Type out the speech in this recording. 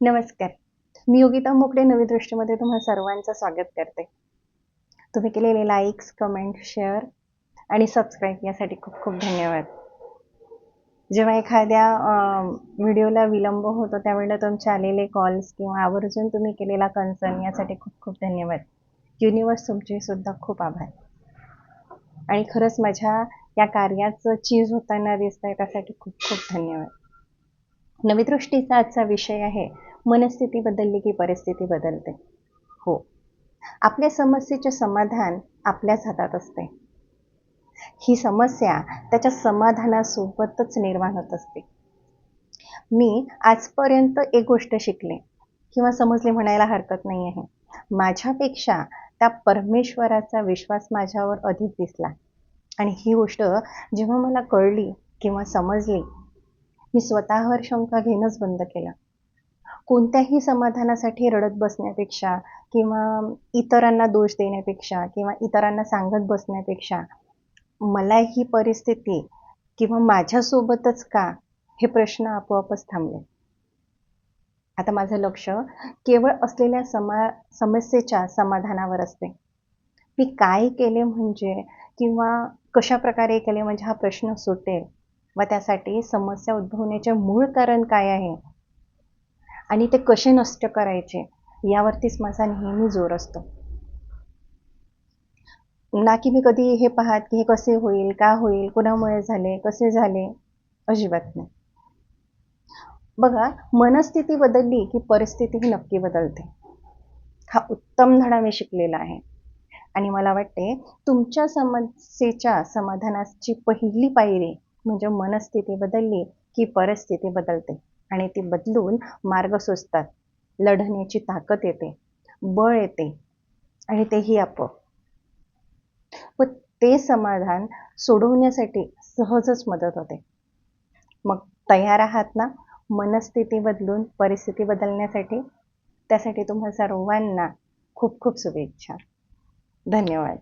नमस्कार. मी योगिता मोकडे नवी दृष्टीमध्ये तुम्हा सर्वांचं स्वागत करते. तुम्ही केलेले लाईक्स कमेंट शेअर आणि सबस्क्राईब यासाठी खूप खूप धन्यवाद. जेव्हा एखाद्या व्हिडिओला विलंब होतो त्यावेळेला तुमचे आलेले कॉल्स किंवा आवर्जून तुम्ही केलेला कन्सर्न यासाठी खूप खूप धन्यवाद. युनिवर्स तुमचे सुद्धा खूप आभार. आणि खरंच माझ्या या कार्याचं चीज होताना दिसतंय त्यासाठी खूप खूप धन्यवाद. नवीदृष्टीचा आजचा विषय आहे मनस्थिती बदलली की परिस्थिती बदलते. हो. आपल्या समस्येचे समाधान आपल्याच हातात असते. ही समस्या त्याच्या समाधानासोबतच निर्माण होत असते. मी आजपर्यंत एक गोष्ट शिकले किंवा समजले म्हणायला हरकत नाही आहे माझ्यापेक्षा त्या परमेश्वराचा विश्वास माझ्यावर अधिक दिसला. आणि ही गोष्ट जेव्हा मला कळली किंवा समजली मी स्वतःवर शंका घेणंच बंद केलं. कोणत्याही समाधानासाठी रडत बसण्यापेक्षा किंवा इतरांना दोष देण्यापेक्षा किंवा इतरांना सांगत बसण्यापेक्षा मला ही परिस्थिती किंवा माझ्यासोबतच का हे प्रश्न आपोआपच थांबले. आता माझं लक्ष केवळ असलेल्या समा समस्येच्या समाधानावर असते. मी काय केले म्हणजे किंवा कशा प्रकारे केले म्हणजे हा प्रश्न सुटेल व त्यासाठी समस्या उद्भवण्याचे मूळ कारण काय आहे? आणि ते कसे नष्ट करायचे? यावरतीच माझा नेहमी जोर असतो. ना की मी कधी हे पाहत की हे कसे होईल का होईल कुणामुळे झाले कसे झाले? अजिबात नाही. बघा मनस्थिती बदलली की परिस्थिती ही नक्की बदलते. हा उत्तम धडा मी शिकलेला आहे. आणि मला वाटते तुमच्या समस्येच्या समाधानाची पहिली पायरी म्हणजे मनस्थिती बदलली की परिस्थिती बदलते आणि ती बदलून मार्ग सुचतात. लढण्याची ताकद येते बळ येते आणि तेही आपोआप. व ते समाधान सोडवण्यासाठी सहजच मदत होते. मग तयार आहात ना? मनस्थिती बदलून परिस्थिती बदलण्यासाठी? त्यासाठी तुम्हा सर्वांना खूप खूप शुभेच्छा. धन्यवाद.